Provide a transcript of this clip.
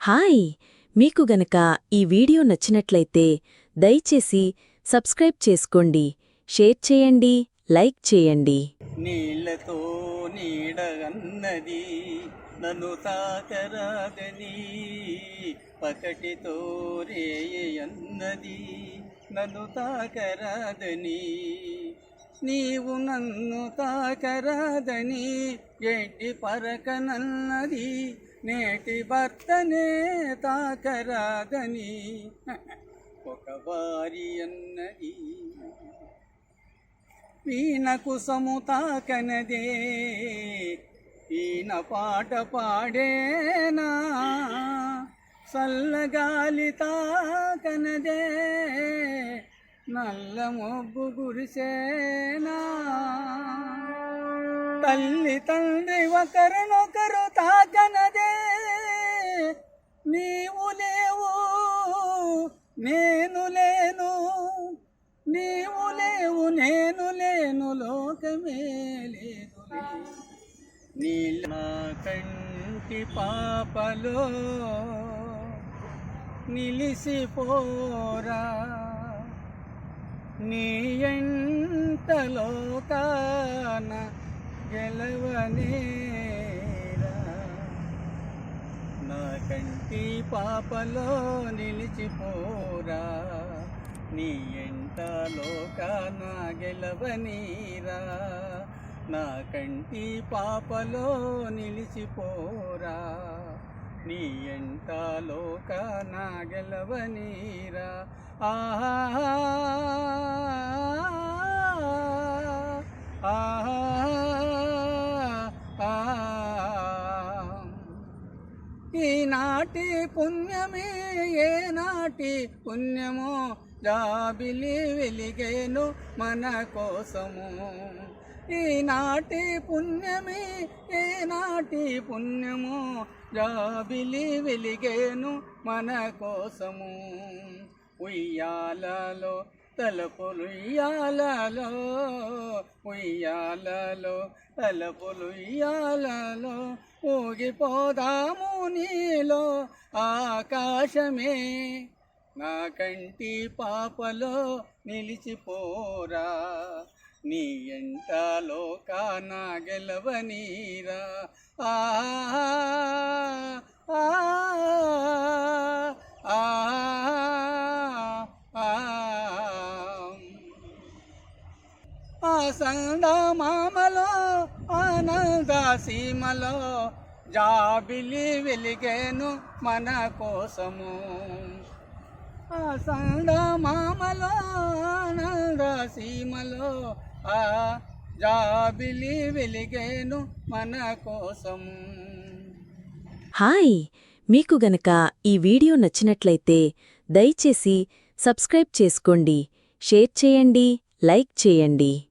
Hi! మీకు గనక ఈ వీడియో నచ్చినట్లయితే దయచేసి సబ్స్క్రైబ్ చేసుకోండి షేర్ చేయండి లైక్ చేయండి. నీళ్ళతో నీడగన్నది నన్ను తాకరాదని పకటితో రేయన్నది నన్ను తాకరాదని నీవు నన్ను తాకరాదని ఎడ్డి పరకనన్నది నేటి భర్తనే తాకరాదని ఒక వారి అన్నది. వీణకు సముతాకనదే ఈయన పాట పాడేనా? సల్లగాలి తాకనదే. నల్ల మొగ్గు గురిసేనా? తల్లి తండ్రి ఒకరినొకరు తాకనదే. నీవు లేవు నేను లేను. నీవు లేవు నేను లేను లోకమే లేదు. నీళ్ళ కంటి పాపలో నిలిసిపోరా. నీ ఎంతలోకాన గెలవనేరా నా కంటి పాపలో నిలిచిపోరా? నీ ఎంట లోకాన గెలవనీరా? నా కంటి పాపలో నిలిచిపోరా? నీ ఎంట లోకాన గెలవనీరా? ఆహా ఆహా నాటి పుణ్యమే నాటి పుణ్యమో? జాబిలి వెలిగేను మన కోసము. ఈనాటి పుణ్యమే ఏ నాటి పుణ్యమో? జాబిలి వెలిగేను మన కోసము. ఉయ్యాలలో తలపులు ఉయ్యాలలో ఉయ్యాలలో తలపులు ఉయ్యాలలో ఊగిపోదాము నీలో ఆకాశమే నా కంటి పాపలో నిలిచిపోరా. నీ ఎంట లోకాన గెలవనీరా. ఆ, ఆసంద మామలో ఆనంద సీమలో జాబిలి వెలిగేను మన కోసము. ఆసంద మామలో ఆనంద సీమలో ఆ జాబిలి వెలిగేను మన కోసము. హాయ్ మీకు గనక ఈ వీడియో నచ్చినట్లయితే దయచేసి సబ్స్క్రైబ్ చేసుకోండి షేర్ చేయండి లైక్ చేయండి.